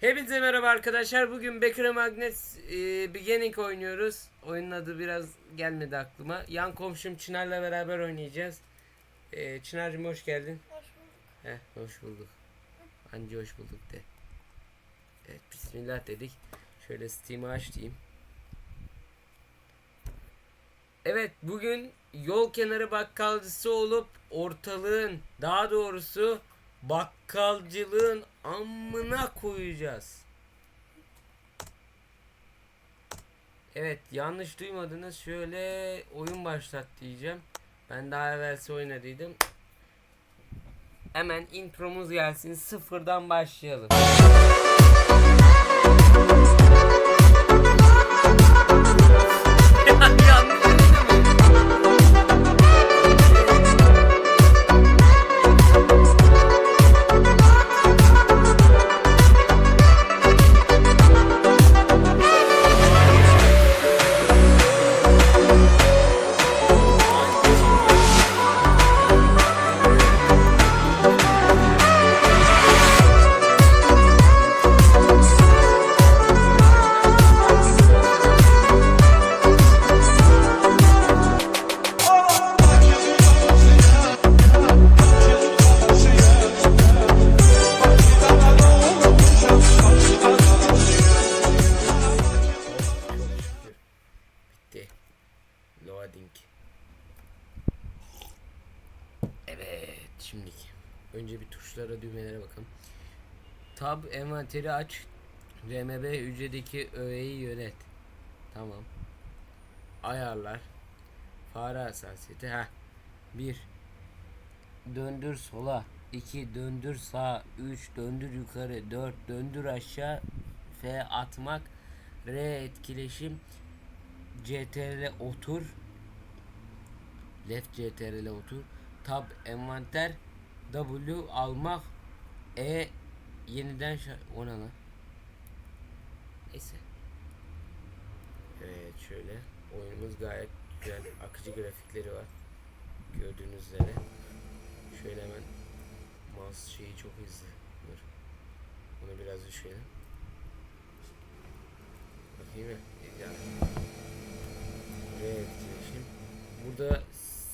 Hepinize merhaba arkadaşlar. Bugün Baker Magnet e, Beginning oynuyoruz. Oyunun adı biraz gelmedi aklıma. Yan komşum Çınar'la beraber oynayacağız. E, Çınar'cığım hoş geldin. Hoş bulduk. Heh, hoş bulduk. Anca hoş bulduk de. Evet, bismillah dedik. Şöyle Steam'i aç diyeyim. Evet, bugün yol kenarı bakkalcısı olup ortalığın, daha doğrusu bakkalcılığın amına koyacağız. Evet, yanlış duymadınız. Şöyle oyun başlat diyeceğim. Ben daha evvelsi oynadıydım. Hemen intromuz gelsin. Sıfırdan başlayalım. Evet şimdi önce bir tuşlara düğmelere bakalım. Tab envanteri aç. RMB hücredeki öğeyi yönet. Tamam. Ayarlar. Fare hassasiyeti. Ha. 1. Döndür sola. 2. Döndür sağa. 3. Döndür yukarı. 4. Döndür aşağı. F atmak. R etkileşim. CTRL otur. Left CTRL otur. Tab envanter. W almak. E yeniden şa- o ne lan? Neyse. Evet şöyle. Oyunumuz gayet güzel. Akıcı grafikleri var. Gördüğünüz üzere. Şöyle hemen mouse şeyi çok hızlı. Dur. Bunu biraz düşürelim. Bakayım mı? Yani. Evet etkileşim. Burada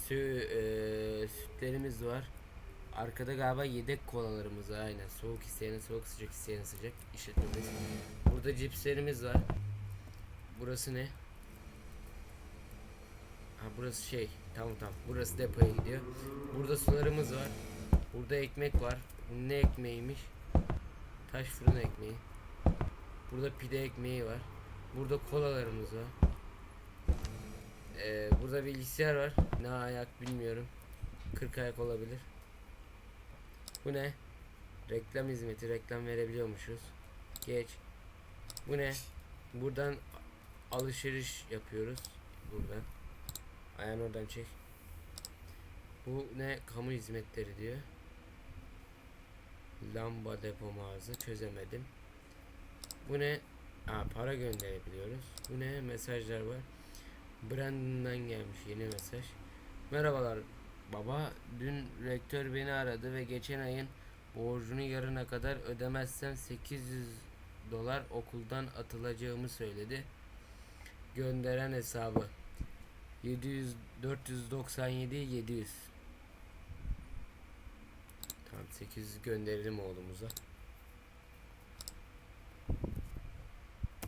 sü, e, sütlerimiz var. Arkada galiba yedek kolalarımız var aynen. Soğuk isteyene soğuk, sıcak isteyene sıcak işletmemiz. Burada cipslerimiz var. Burası ne? Ha burası şey. Tamam tamam. Burası depoya gidiyor. Burada sularımız var. Burada ekmek var. Ne ekmeğiymiş? Taş fırın ekmeği. Burada pide ekmeği var. Burada kolalarımız var. Ee, burada bilgisayar var. Ne ayak bilmiyorum. 40 ayak olabilir. Bu ne? Reklam hizmeti. Reklam verebiliyormuşuz. Geç. Bu ne? Buradan alışveriş yapıyoruz. Buradan. Ayağını oradan çek. Bu ne? Kamu hizmetleri diyor. Lamba depo mağaza çözemedim. Bu ne? Aa, para gönderebiliyoruz. Bu ne? Mesajlar var. Brandon'dan gelmiş yeni mesaj. Merhabalar baba. Dün rektör beni aradı ve geçen ayın borcunu yarına kadar ödemezsen 800 dolar okuldan atılacağımı söyledi. Gönderen hesabı 700 497 700 Tamam 800 gönderelim oğlumuza.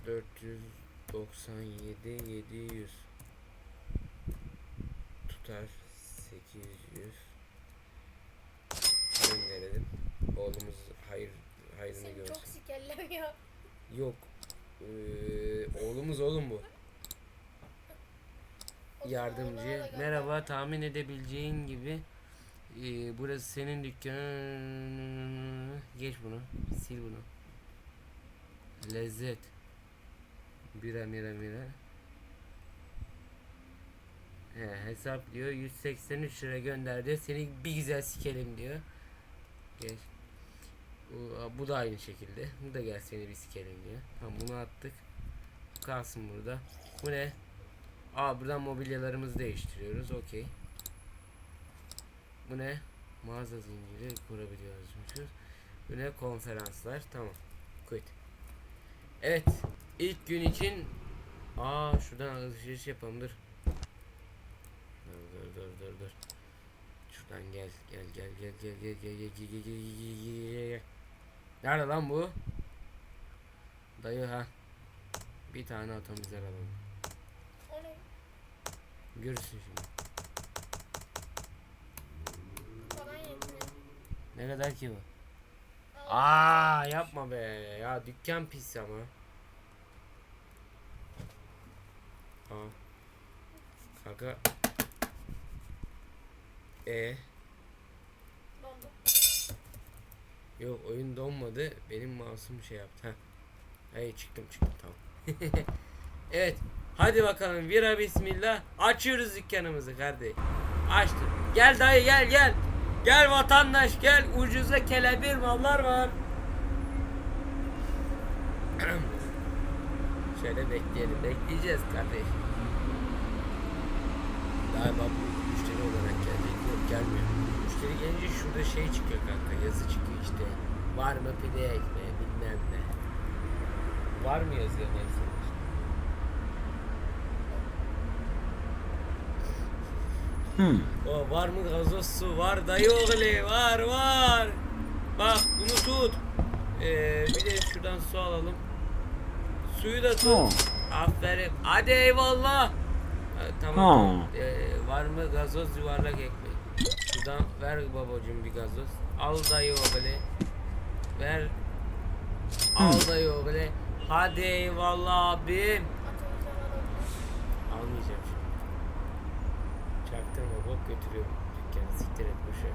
497 700 tutar 800 gönderelim. Oğlumuz hayır hayrını Seni görsün. çok sikerlemiyor. Yok. Ee, oğlumuz oğlum bu. Yardımcı. Merhaba tahmin edebileceğin gibi ee, burası senin dükkanın. Geç bunu. Sil bunu. Lezzet. Bira mira mira. He, hesap diyor 183 lira gönder diyor. Seni bir güzel sikelim diyor. Geç. Bu, bu da aynı şekilde. Bu da gel seni bir sikelim diyor. Tamam bunu attık. Kalsın burada. Bu ne? Aa buradan mobilyalarımızı değiştiriyoruz. Okey. Bu ne? Mağaza zinciri kurabiliyormuşuz. Bu ne? Konferanslar. Tamam. Quit. Evet. ilk gün için Aa şuradan alışveriş yapalım. Dur dur. Şuradan gel gel gel gel gel gel gel gel gel gel gel gel gel. Nerede lan bu? Dayı ha. Bir tane atomizler alalım. Görürsün şimdi. Ne kadar ki bu? Aa yapma be. Ya dükkan pis ama. Aa. Kanka. E Dondu. yok oyun donmadı. Benim mouse'um şey yaptı. Heh. Hey çıktım çıktım tamam. evet. Hadi bakalım vira bismillah. Açıyoruz dükkanımızı kardeş. Açtım. Gel dayı gel gel. Gel vatandaş gel. Ucuza kelebir mallar var. Şöyle bekleyelim. Bekleyeceğiz kardeş. Galiba bu şurada şey çıkıyor kanka. Yazı çıkıyor işte. Var mı pide ekmeği bilmem ne. Var mı yazıyor mesela? Hmm. O var mı gazoz su var dayı oğlu var var. Bak bunu tut. Ee, bir de şuradan su alalım. Suyu da tut. Oh. Aferin. Hadi eyvallah. Ha, tamam. Ee, var mı gazoz yuvarlak ekmek. Şuradan ver babacığım bir gazoz. Al dayı oğlu. Ver. Al dayı oğlu. Hadi eyvallah abim. Almayacağım şimdi. Çaktırma bok götürüyorum dükkanı siktir et boşver.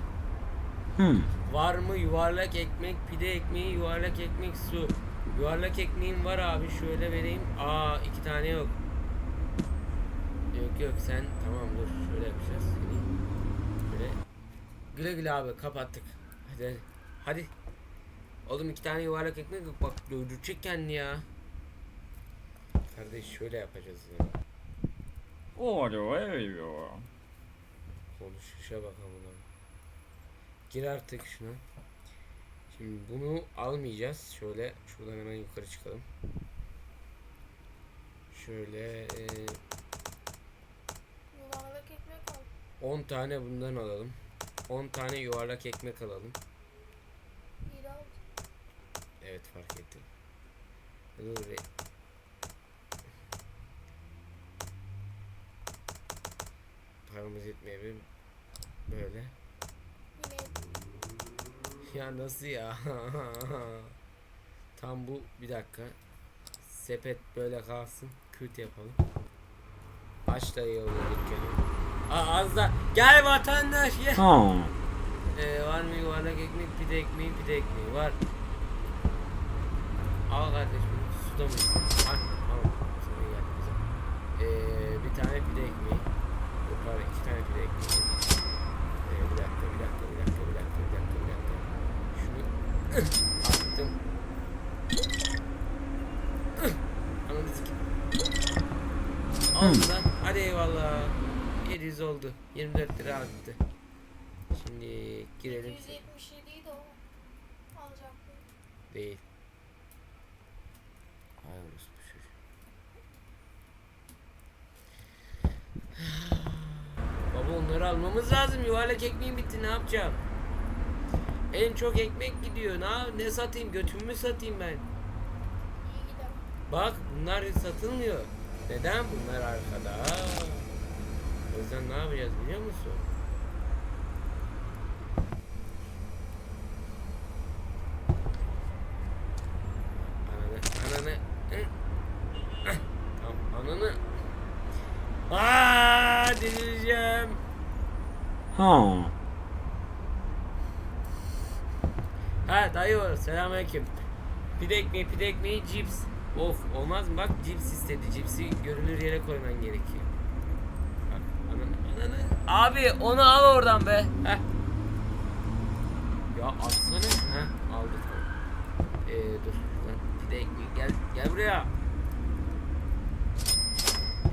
Hmm. Var mı yuvarlak ekmek, pide ekmeği, yuvarlak ekmek, su. Yuvarlak ekmeğim var abi şöyle vereyim. Aa iki tane yok. Yok yok sen tamam dur şöyle yapacağız. Güle güle abi kapattık. Hadi hadi. Hadi. Oğlum iki tane yuvarlak ekmek yok bak öldürecek kendini ya. Kardeş şöyle yapacağız ya. Order veriyor. Konuşuşa bakalım lan. Gir artık şuna. Şimdi bunu almayacağız. Şöyle şuradan hemen yukarı çıkalım. Şöyle e, Yuvarlak ekmek al. 10 tane bundan alalım. 10 tane yuvarlak ekmek alalım. Evet fark ettim. Dur. Paramız yetmeyebilir. Böyle. Ya nasıl ya? Tam bu bir dakika. Sepet böyle kalsın. Küt yapalım. Aç da iyi olur dükkanı. Aa, az da gel vatandaş gel. Oh. Ee, var mı yuvarlak ekmek, pide ekmeği, pide ekmeği var. Al kardeşim, suda mı? Al, al. Sana gel bize. Ee, bir tane pide ekmeği. Yok var iki tane pide ekmeği. Ee, bir dakika, bir dakika, bir dakika, bir dakika, bir dakika, bir dakika. Şunu attım. Sikeyim. Al lan. Hadi eyvallah. 700 oldu. 24 lira arttı. Şimdi girelim. 277 idi o. Alacaktım. Değil. Ay orospu çocuğu. Baba onları almamız lazım. Yuvarlak ekmeğim bitti. Ne yapacağım? En çok ekmek gidiyor. Ne, ne satayım? Götümü mü satayım ben? Bak bunlar satılmıyor. Neden? Bunlar arkada. O yüzden ne yapacağız biliyor musun? Ananı, ananı. Tamam, ananı. Aa, delireceğim. Oh. Ha dayı var. Selamünaleyküm. Pide ekmeği, pide ekmeği, cips. Of olmaz mı? Bak cips istedi. Cipsi görünür yere koyman gerekiyor. Abi onu al oradan be. Heh. Ya atsana. Heh aldı tamam. Ee, dur. Pide ekmeği gel gel buraya.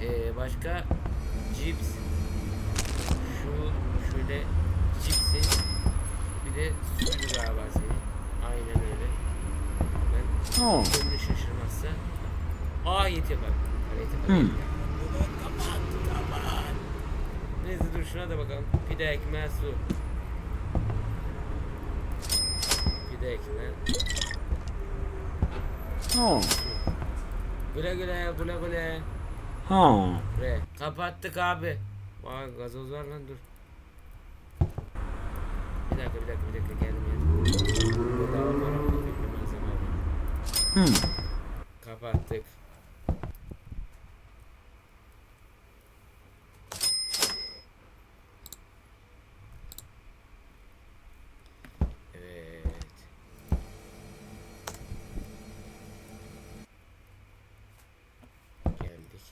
Ee, başka cips. Şu şöyle cipsin. Bir de suydu galiba senin. Aynen öyle. Ben Oh. şaşırmazsa Aa yetiyor bak. Hala yetiyor. Hmm. Yetiyor. Kapat kapat. Neyse dur şuna da bakalım. Pide ekmeği su. Pide ekmeği. Oh. Güle güle güle güle. Oh. Re. Kapattık abi. Vay gazoz var lan dur. Bir dakika bir dakika bir dakika bulduk bir malzeme aldım. Hmm. Kapattık. Evet. Geldik.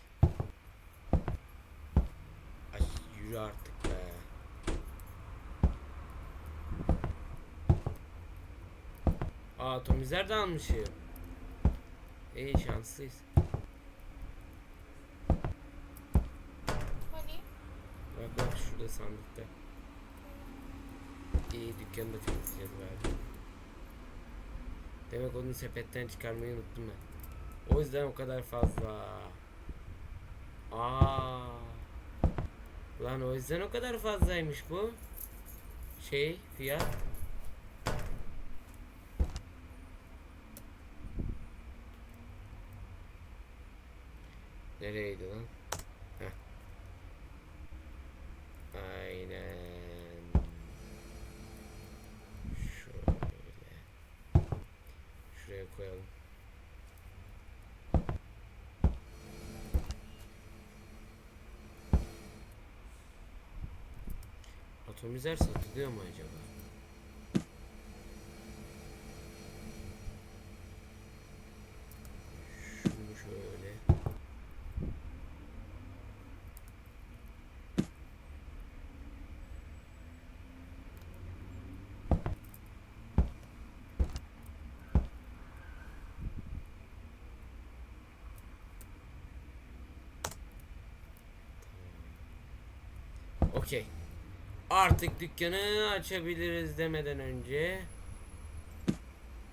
Ay yürü artık be. Aa atomizer de almışım. İyi şanslıyız. Hani? Bak bak şurada sandıkta. İyi dükkanı da temizleyeceğiz bari. Demek onu sepetten çıkarmayı unuttum ben. O yüzden o kadar fazla. Aa. Lan o yüzden o kadar fazlaymış bu. Şey fiyat. Nereydi lan? Heh. Aynen. Şöyle. Şuraya koyalım. Atomizer satılıyor mu acaba? Şunu şöyle. Okey. Artık dükkanı açabiliriz demeden önce.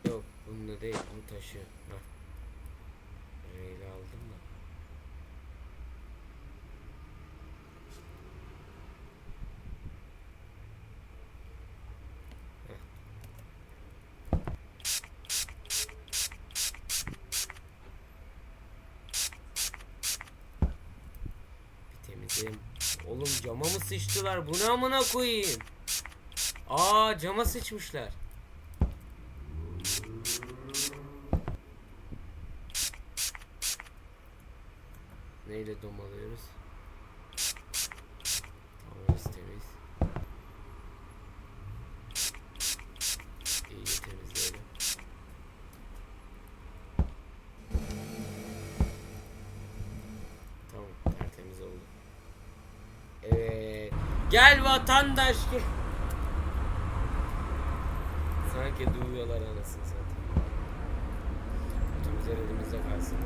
Yok bununla değil bu taşı. Hah. Reyle aldım da. Bir. Oğlum cama mı sıçtılar? Bu ne amına koyayım? Aa cama sıçmışlar. Neyle domalıyoruz? Tamam temiz. İyice temizleyelim. Tamam tertemiz oldu. Evet. Gel vatandaş gel. Sanki duyuyorlar anasını satayım. Otobüsler elimizde kalsın.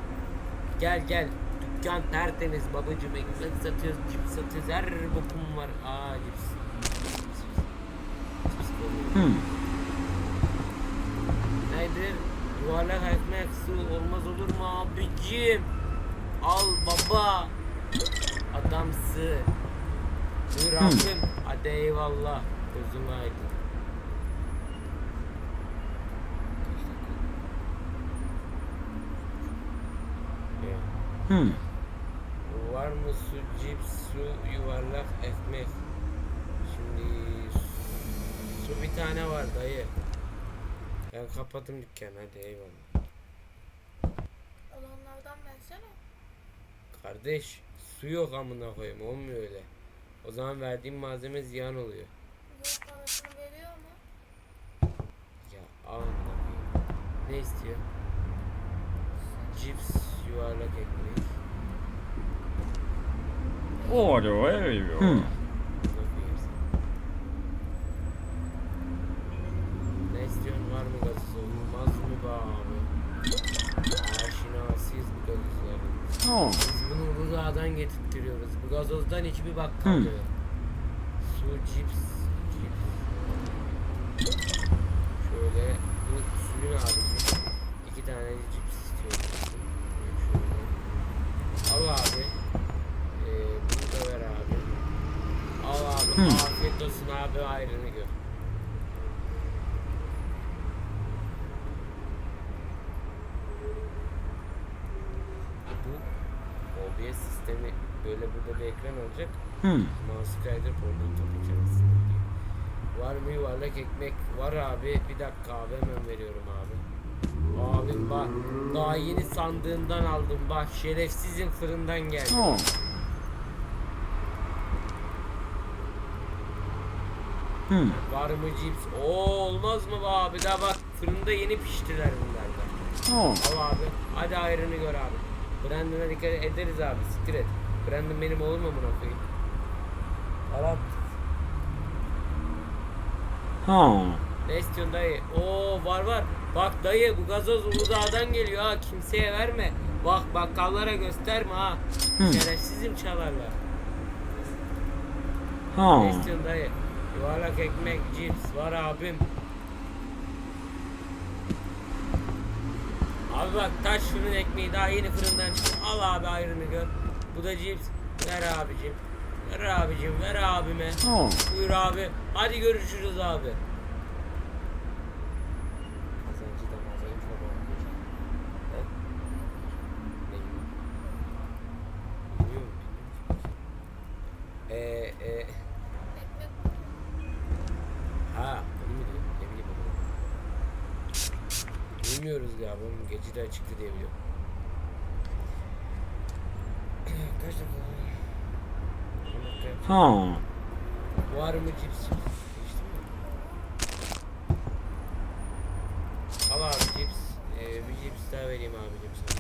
Gel gel. Dükkan tertemiz babacım. Ekmek satıyoruz, cips satıyoruz. Her bokum var. Aa cips. Cips. Hmm. Nedir? Yuvarlak ekmek su olmaz olur mu abicim? Al baba. Adamsı. Buyur Hmm. abim. Hadi eyvallah. Gözün aydın. Hmm. Var mı su, cips, su, yuvarlak ekmek? Şimdi su bir tane var dayı. Ben kapattım dükkanı hadi eyvallah. Olanlardan versene. Kardeş su yok amına koyayım olmuyor öyle. O zaman verdiğim malzeme ziyan oluyor. Yok parasını veriyor mu? Ya koyayım. Ne istiyor? Cips, yuvarlak ekmek. Area. Hmm. Kaleci bir bak kaldı. Hmm. Su cips. Şöyle bu suyun abi. İki tane cips istiyorum. Al abi. Ee, bunu da ver abi. Al abi. Hmm. Afiyet olsun abi ayrını gör. Olacak. Hmm. Mouse kaydırıp oradan. Var mı yuvarlak ekmek? Var abi. Bir dakika abi hemen veriyorum abi. Abim bak daha yeni sandığından aldım bak şerefsizin fırından geldi. Oh. Hmm. Var mı cips? Oo olmaz mı be abi? Daha bak fırında yeni piştiler bunlar da. Oh. Al abi. Hadi ayrını gör abi. Brandon'a dikkat ederiz abi. Siktir et. Brandon benim oğlum mu buna koyayım? Arap. Oh. Ne istiyorsun dayı? Oo var var. Bak dayı bu gazoz Uludağ'dan geliyor ha. Kimseye verme. Bak bakkallara gösterme ha. Hı. Şerefsizim çalarlar. Ne Oh. istiyorsun dayı? Yuvarlak ekmek, cips var abim. Abi bak taş fırın ekmeği daha yeni fırından çıktı. Al abi ayrını gör. Bu da cips. Ver abicim. Ver abicim, ver abime. Oh. Buyur abi. Hadi görüşürüz abi. Eee. Ekmek Ha, onu mu diyor? Ne bileyim onu. Bilmiyoruz ya, bunun gece de çıktı diye biliyorum. Oh. Var mı cips? Al abi cips. Ee, bir cips daha vereyim abicim sana.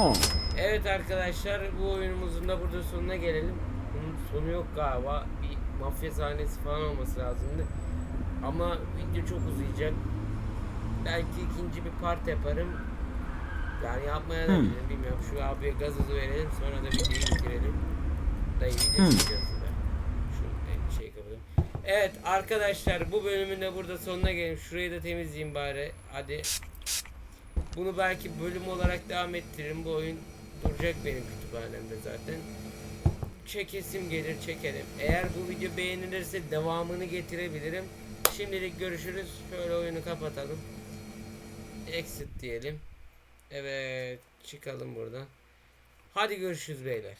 Oh. Evet arkadaşlar bu oyunumuzun da burada sonuna gelelim. Bunun sonu yok galiba. Bir mafya sahnesi falan olması lazımdı. Ama video çok uzayacak. Belki ikinci bir part yaparım. Yani yapmaya da Hmm. bilirim bilmiyorum. Şu abiye gazozu verelim sonra da videoyu bitirelim. Dayı video Hmm. çekeceğiz da. Şu şey kapatalım. Evet arkadaşlar bu bölümün de burada sonuna gelelim. Şurayı da temizleyeyim bari. Hadi. Bunu belki bölüm olarak devam ettiririm. Bu oyun duracak benim kütüphanemde zaten. Çekesim gelir çekerim. Eğer bu video beğenilirse devamını getirebilirim. Şimdilik görüşürüz. Şöyle oyunu kapatalım. Exit diyelim. Evet çıkalım buradan. Hadi görüşürüz beyler.